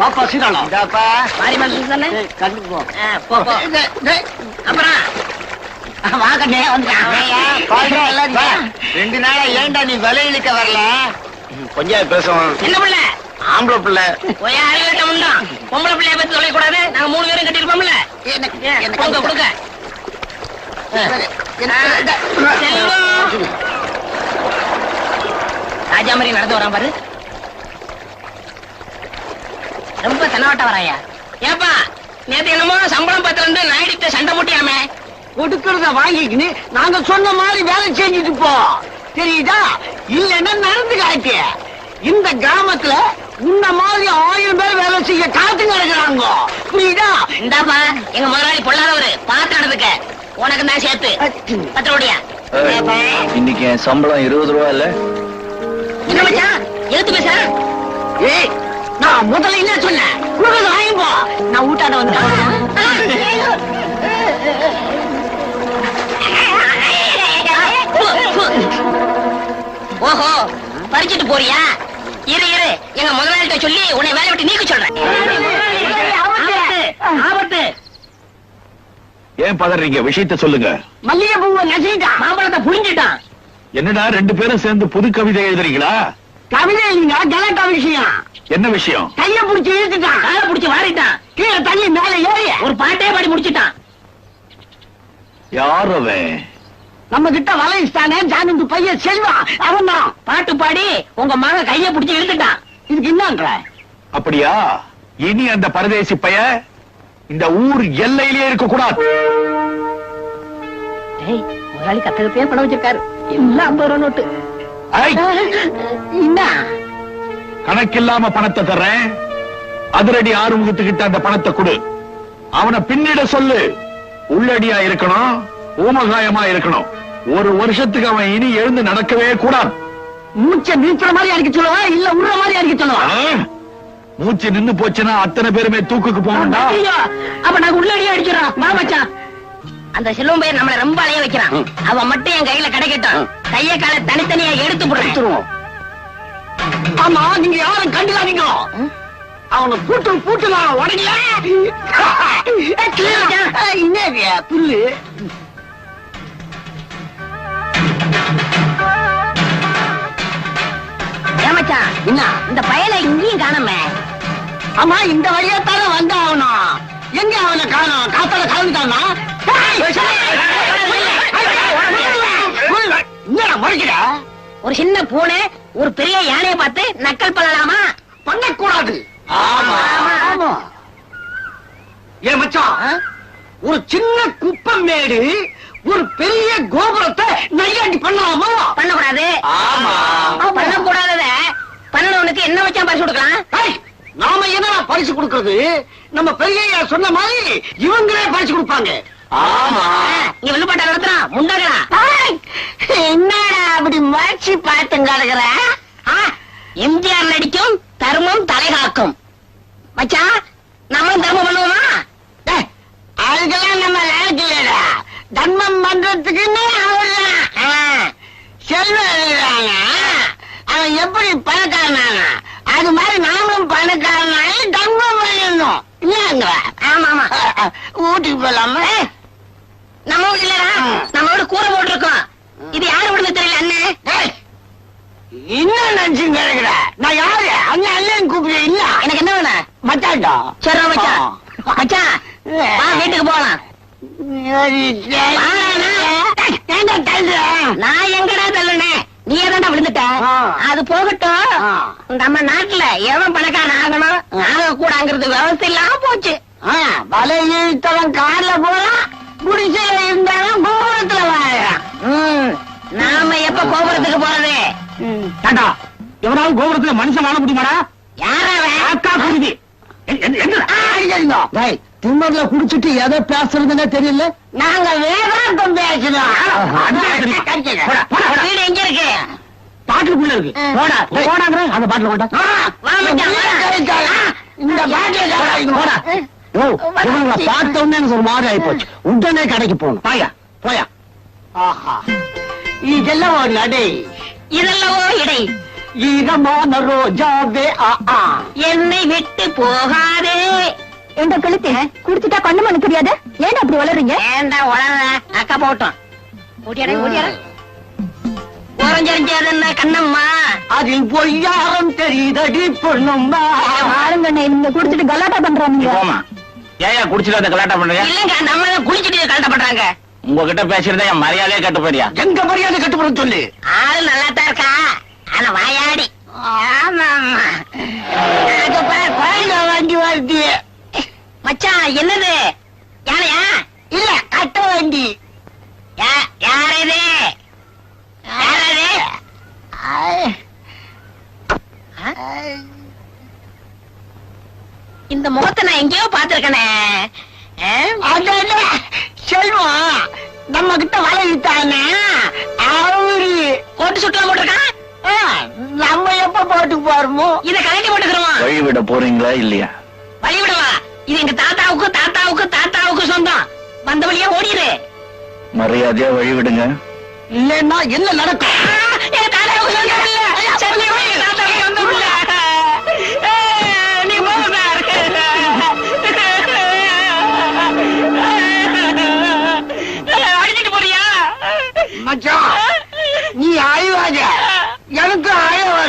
பாப்பா சீதாளம். இந்தாப்பா. மாரியம்மன் சுத்து தானே கண்ணுக்கு போ. போ போ. அப்புறம்? வாங்கண்ணே வந்துட்டான் பாருடா, எல்லாரும் வா. ரெண்டு நாளா ஏன்டா நீ விலை இழுக்க வரல கொஞ்சம் பேசுவோம். என்ன பிள்ளை? ஆம்பளை பிள்ளை. போய் அறிவிட்ட முண்டான் பொம்பளை பிள்ளைய பத்தி சொல்லக்கூடாது. நாங்க மூணு பேரும் கட்டிருப்போம்ல கொடுங்க. கொடுங்க செல்வம். ராஜா மாதிரி நடந்து வரான் பாரு. ரொம்ப தென்னவட்ட வராயா ஏப்பா நேத்து என்னமோ சம்பளம் பத்துல இருந்து நாயுடுத்த சண்டை போட்டியாமே? கொடுக்கறத வாங்கிக்கின்னு நாங்க சொன்ன மாதிரி வேலை செஞ்சுட்டு போ. தெரியுதா? இல்லன்னா நடந்து காட்டு இந்த கிராமத்துல உன்ன மாதிரி ஆயிரம் பேர் வேலை செய்ய காத்து கிடக்குறாங்க. புரியுதா? இந்தாப்பா எங்க முதலாளி பொல்லாதவரு பார்த்து நடந்துக்க உனக்கு தான் சேர்த்து பத்து ரூபாயா இன்னைக்கு சம்பளம் இருபது ரூபா இல்ல? என்ன மச்சான் எழுத்து பேச ஏய் நான் முதல்ல என்ன சொன்னேன்? கொடுக்கறத வாங்கி போ. நான் ஊட்டாட ஓஹோ பறிச்சிட்டு போறியா? இரு இரு. எங்க முதலாளிட்ட சொல்லி உன்னை வேலை விட்டு நீக்க சொல்றேன். ஆபத்து, ஏன் பதறீங்க விஷயத்த சொல்லுங்க. மல்லிகை பூவை நசிட்டான் மாம்பழத்தை புழிஞ்சிட்டான். என்னடா ரெண்டு பேரும் சேர்ந்து புது கவிதை எழுதுறீங்களா? கவிதை இல்லைங்க கலாட்டா விஷயம். என்ன விஷயம்? கைய புடிச்சு இழுத்துட்டான். காலை புடிச்சு வாரிட்டான். கீழே தள்ளி மேல ஏறி ஒரு பாட்டே பாடி முடிச்சிட்டான். யார் அவன்? நம்ம கிட்ட வலையிட்டானே ஜானந்து பையன் செல்வான் அவன் தான். பாட்டு பாடி உங்க மகன் கைய புடிச்சு இழுத்துட்டான். இதுக்கு என்னன்ற அப்படியா? இனி அந்த பரதேசி பைய இந்த ஊர் எல்லையிலேயே இருக்க கூடாது முதலாளி கத்தக பேர் பணம் வச்சிருக்காரு. எல்லாம் ஐம்பது ரூபா நோட்டு என்ன கணக்கில்லாம பணத்தை தர்றேன். அதிரடி ஆறுமுகத்துக்கிட்ட அந்த பணத்தை கொடு. அவனை பின்னிட சொல்லு. உள்ளடியா இருக்கணும் ஊமகாயமா இருக்கணும். ஒரு வருஷத்துக்கு அவன் இனி எழுந்து நடக்கவே கூடாது. மூச்சை நிறுத்துற மாதிரி அடிக்க சொல்லுவா இல்ல உடுற மாதிரி அடிக்க சொல்லுவா? மூச்சு நின்னு போச்சுன்னா அத்தனை பேருமே தூக்குக்கு போகணும்டா. அப்ப நாங்க உள்ளடியே அடிச்சிடறோம் வா மச்சான். அந்த செல்வம் பையன் நம்மள ரொம்ப அலைய வைக்கிறான். அவன் மட்டும் என் கையில கிடைக்கட்டும் கைய கால தனித்தனியா எடுத்து எடுத்துருவோம். ஆமா நீங்க யாரும் கண்டுக்காதீங்க அவனை பூட்டு பூட்டுலாம் உடனே என்னது புல்லு ஏன் என்ன இந்த பயலை இங்கேயும் காணாம ஆமா இந்த வழியா தானே வந்தாகணும் எங்க அவனை காணும் காத்தால கலந்துட்டானா என்னடா முறைக்கிற ஒரு சின்ன பூனை ஒரு பெரிய யானையை பார்த்து நக்கல் பண்ணலாமா? பண்ணக்கூடாது. ஆமா. ஆமா. ஏன் மச்சான்? ஒரு சின்ன குப்பம் மேடு ஒரு பெரிய கோபுரத்தை நையாண்டி பண்ணலாமா? பண்ணக்கூடாது. ஆமா. பண்ணக்கூடாதத. பண்ணவனுக்கு என்ன வச்சான் பரிசு கொடுக்கலாம்? நாம என்ன பரிசு கொடுக்கறது? நம்ம பெரிய சொன்ன மாதிரி இவங்களே பரிசு கொடுப்பாங்க. ஆமா. நடத்துறான் முண்டாடா என்னடா அப்படி மறைச்சு பார்த்து கிடக்குற எம்ஜிஆர் நடிக்கும் தர்மம் தலைகாக்கும். மச்சான் நம்மளும் தர்மம் பண்ணுவோமா? அதுக்கெல்லாம் நம்ம இல்லடா. தர்மம் பண்றதுக்குன்னு அவர்தான் செல்வம் எழுதுறாங்க அவன் எப்படி பணக்காரனான? அது மாதிரி நாமளும் இல்லங்க ஆமா ஆமா. ஊட்டிக்கு போலாமா? நம்ம வீடு இல்லடா. நம்ம வீடு கூரை போட்டிருக்கோம். இது யாரு விடுங்க தெரியல அண்ணன் டேய், என்ன நினைச்சு கிடக்குற. நான் யாரு? அண்ணன் அண்ணன் கூப்பிடு இல்ல. எனக்கு என்ன வேணும்? மச்சான்டா. சரி மச்சான். மச்சான் வீட்டுக்கு போலாம் நான் எங்கடா தள்ளுனேன் நீ ஏதாண்டா விழுந்துட்ட. அது போகட்டும். நம்ம நாட்டுல எவன் பணக்காரன் ஆகணும்? ஆக கூடாங்கிறது விவசாயம் இல்லாம போச்சு. வலை இழுத்தவன் கார்ல போறான் குடிசையில இருந்தாலும் கோபுரத்துல வாழறான் நாம எப்ப கோபுரத்துக்கு போறது? ஏண்டா எவனாவது கோபுரத்துல மனுஷன் வாழ முடியுமாடா? அக்கா குருதி திம்மர்ல குடிச்சிட்டு எதை பேசுறதுன்னு தெரியல. நாங்க வேதாந்தம் பேசுறோம். பாட்டுக்குள்ள இருக்கு. போடா போடாங்கிற அந்த பாட்டுல கொண்டா வா. மச்சான், இந்த போடா ஓ இவங்களை பார்த்த உடனே எனக்கு ஒரு மாதிரி ஆயிப்போச்சு. உடனே கடைக்கு போகணும். பாயா ஆஹா. இதெல்லாம் ஒரு நடை இதெல்லவோ இடை. ஈரமான ரோஜாவே ஆ ஆ. என்னை விட்டு போகாதே. எங்க கழுத்து குடிச்சிட்டா கண்ணு மண்ணு தெரியாது? ஏன் அப்படி வளர்றீங்க? ஏண்டா உளற? அக்கா போட்டோம் கூட்டியாரே கூட்டியாரே குறைஞ்சறிஞ்சது என்ன கண்ணம்மா அதில் பொய்யாரம் தெரியுதடி பொண்ணும்மா ஆளுங்கண்ணே நீங்க குடிச்சிட்டு கலாட்டா பண்றாங்க போமா ஏயா குடிச்சிட்டு அந்த கலாட்டா பண்றீங்க இல்லங்க நம்ம தான் குளிச்சுட்டு பண்றாங்க உங்ககிட்ட பேசியிருந்தா என் மரியாதையே கட்டு போறியா எங்க மரியாதை கட்டுப்பட சொல்லு ஆளு நல்லா தான் இருக்கா ஆனா வாயாடி ஆமா வாங்கி வருது மச்சான் என்னது யானையா இல்ல கட்ட வண்டி யா- யார் இது யார் இது இந்த முகத்தை நான் எங்கேயோ பாத்திருக்கனே செல்வம் நம்ம கிட்ட வளையிட்டானே அவரு கோட்டு சுட்டுலாம் போட்டிருக்கான் நம்ம எப்ப போட்டு போறோமோ? இத கலட்டி போட்டுக்கிறோம் வழி விட போறீங்களா இல்லையா? வழி விடுவா? இது எங்க தாத்தாவுக்கு தாத்தாவுக்கு தாத்தாவுக்கு சொந்தம். வந்த வழியா ஓடிடு. மரியாதையா வழி விடுங்க. இல்லன்னா என்ன நடக்கும்? மச்சான். நீ அழிவாத எனக்கு அழ